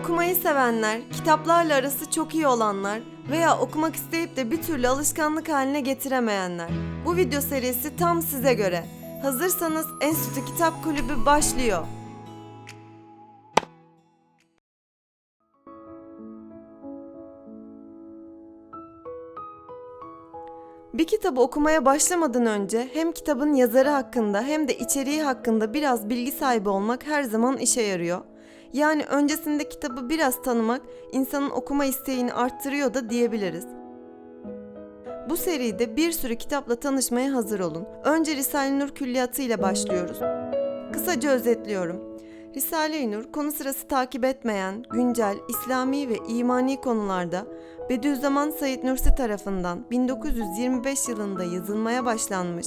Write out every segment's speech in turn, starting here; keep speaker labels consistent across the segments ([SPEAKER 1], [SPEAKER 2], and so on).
[SPEAKER 1] Okumayı sevenler, kitaplarla arası çok iyi olanlar veya okumak isteyip de bir türlü alışkanlık haline getiremeyenler. Bu video serisi tam size göre. Hazırsanız Enstitü Kitap Kulübü başlıyor. Bir kitabı okumaya başlamadan önce hem kitabın yazarı hakkında hem de içeriği hakkında biraz bilgi sahibi olmak her zaman işe yarıyor. Yani öncesinde kitabı biraz tanımak insanın okuma isteğini arttırıyor da diyebiliriz. Bu seride bir sürü kitapla tanışmaya hazır olun. Önce Risale-i Nur Külliyatı ile başlıyoruz. Kısaca özetliyorum. Risale-i Nur konu sırası takip etmeyen, güncel, İslami ve imani konularda Bediüzzaman Said Nursi tarafından 1925 yılında yazılmaya başlanmış,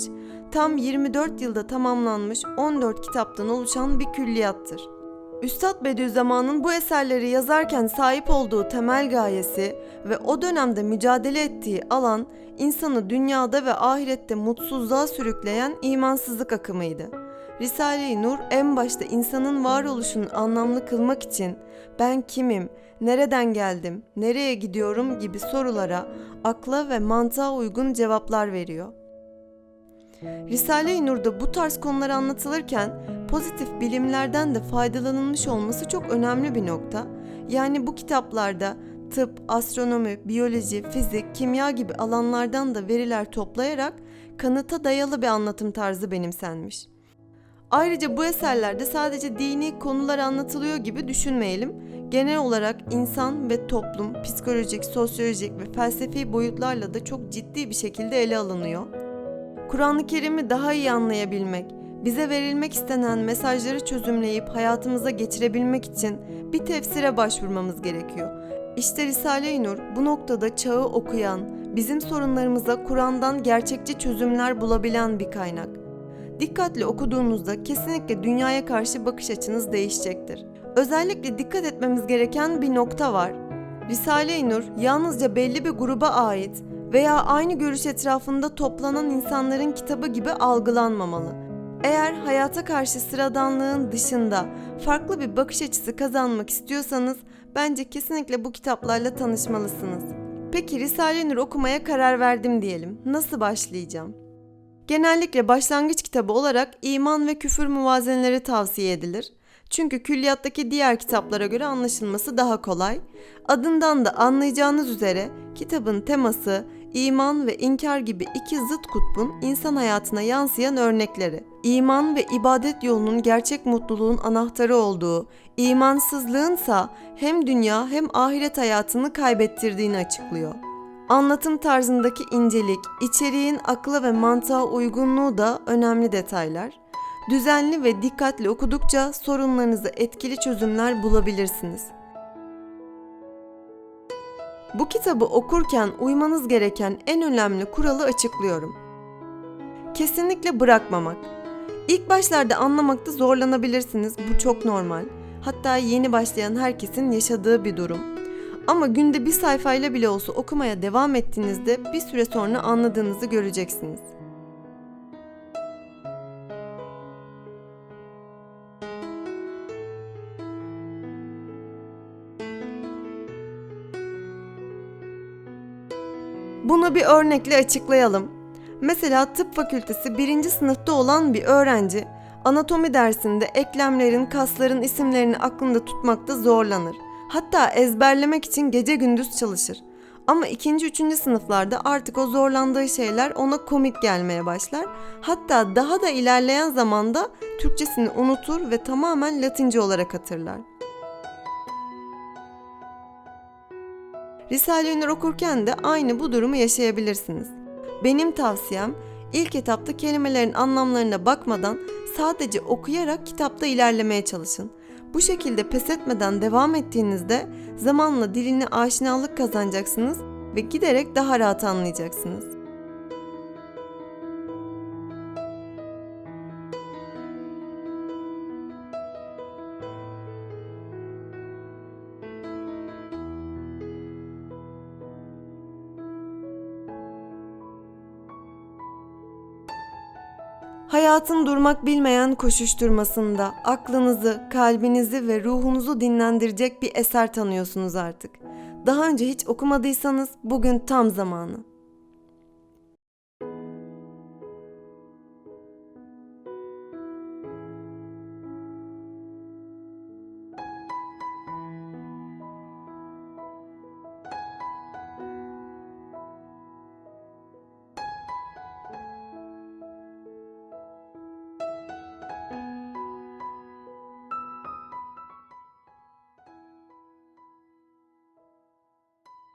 [SPEAKER 1] tam 24 yılda tamamlanmış 14 kitaptan oluşan bir külliyattır. Üstad Bediüzzaman'ın bu eserleri yazarken sahip olduğu temel gayesi ve o dönemde mücadele ettiği alan insanı dünyada ve ahirette mutsuzluğa sürükleyen imansızlık akımıydı. Risale-i Nur en başta insanın varoluşunu anlamlı kılmak için ben kimim, nereden geldim, nereye gidiyorum gibi sorulara akla ve mantığa uygun cevaplar veriyor. Risale-i Nur'da bu tarz konular anlatılırken pozitif bilimlerden de faydalanılmış olması çok önemli bir nokta. Yani bu kitaplarda tıp, astronomi, biyoloji, fizik, kimya gibi alanlardan da veriler toplayarak kanıta dayalı bir anlatım tarzı benimsenmiş. Ayrıca bu eserlerde sadece dini konular anlatılıyor gibi düşünmeyelim. Genel olarak insan ve toplum, psikolojik, sosyolojik ve felsefi boyutlarla da çok ciddi bir şekilde ele alınıyor. Kur'an-ı Kerim'i daha iyi anlayabilmek, bize verilmek istenen mesajları çözümleyip hayatımıza geçirebilmek için bir tefsire başvurmamız gerekiyor. İşte Risale-i Nur bu noktada çağı okuyan, bizim sorunlarımıza Kur'an'dan gerçekçi çözümler bulabilen bir kaynak. Dikkatli okuduğunuzda kesinlikle dünyaya karşı bakış açınız değişecektir. Özellikle dikkat etmemiz gereken bir nokta var. Risale-i Nur yalnızca belli bir gruba ait veya aynı görüş etrafında toplanan insanların kitabı gibi algılanmamalı. Eğer hayata karşı sıradanlığın dışında farklı bir bakış açısı kazanmak istiyorsanız bence kesinlikle bu kitaplarla tanışmalısınız. Peki Risale-i Nur okumaya karar verdim diyelim. Nasıl başlayacağım? Genellikle başlangıç kitabı olarak iman ve küfür muvazeneleri tavsiye edilir. Çünkü külliyattaki diğer kitaplara göre anlaşılması daha kolay. Adından da anlayacağınız üzere kitabın teması iman ve inkar gibi iki zıt kutbun insan hayatına yansıyan örnekleri. İman ve ibadet yolunun gerçek mutluluğun anahtarı olduğu, imansızlığınsa hem dünya hem ahiret hayatını kaybettirdiğini açıklıyor. Anlatım tarzındaki incelik, içeriğin akla ve mantığa uygunluğu da önemli detaylar. Düzenli ve dikkatli okudukça sorunlarınıza etkili çözümler bulabilirsiniz. Bu kitabı okurken uymanız gereken en önemli kuralı açıklıyorum. Kesinlikle bırakmamak. İlk başlarda anlamakta zorlanabilirsiniz. Bu çok normal. Hatta yeni başlayan herkesin yaşadığı bir durum. Ama günde bir sayfayla bile olsa okumaya devam ettiğinizde bir süre sonra anladığınızı göreceksiniz. Bunu bir örnekle açıklayalım. Mesela tıp fakültesi birinci sınıfta olan bir öğrenci anatomi dersinde eklemlerin, kasların isimlerini aklında tutmakta zorlanır. Hatta ezberlemek için gece gündüz çalışır. Ama ikinci, üçüncü sınıflarda artık o zorlandığı şeyler ona komik gelmeye başlar. Hatta daha da ilerleyen zamanda Türkçesini unutur ve tamamen Latince olarak hatırlar. Risale-i Nur okurken de aynı bu durumu yaşayabilirsiniz. Benim tavsiyem ilk etapta kelimelerin anlamlarına bakmadan sadece okuyarak kitapta ilerlemeye çalışın. Bu şekilde pes etmeden devam ettiğinizde zamanla diline aşinalık kazanacaksınız ve giderek daha rahat anlayacaksınız. Hayatın durmak bilmeyen koşuşturmasında aklınızı, kalbinizi ve ruhunuzu dinlendirecek bir eser tanıyorsunuz artık. Daha önce hiç okumadıysanız bugün tam zamanı.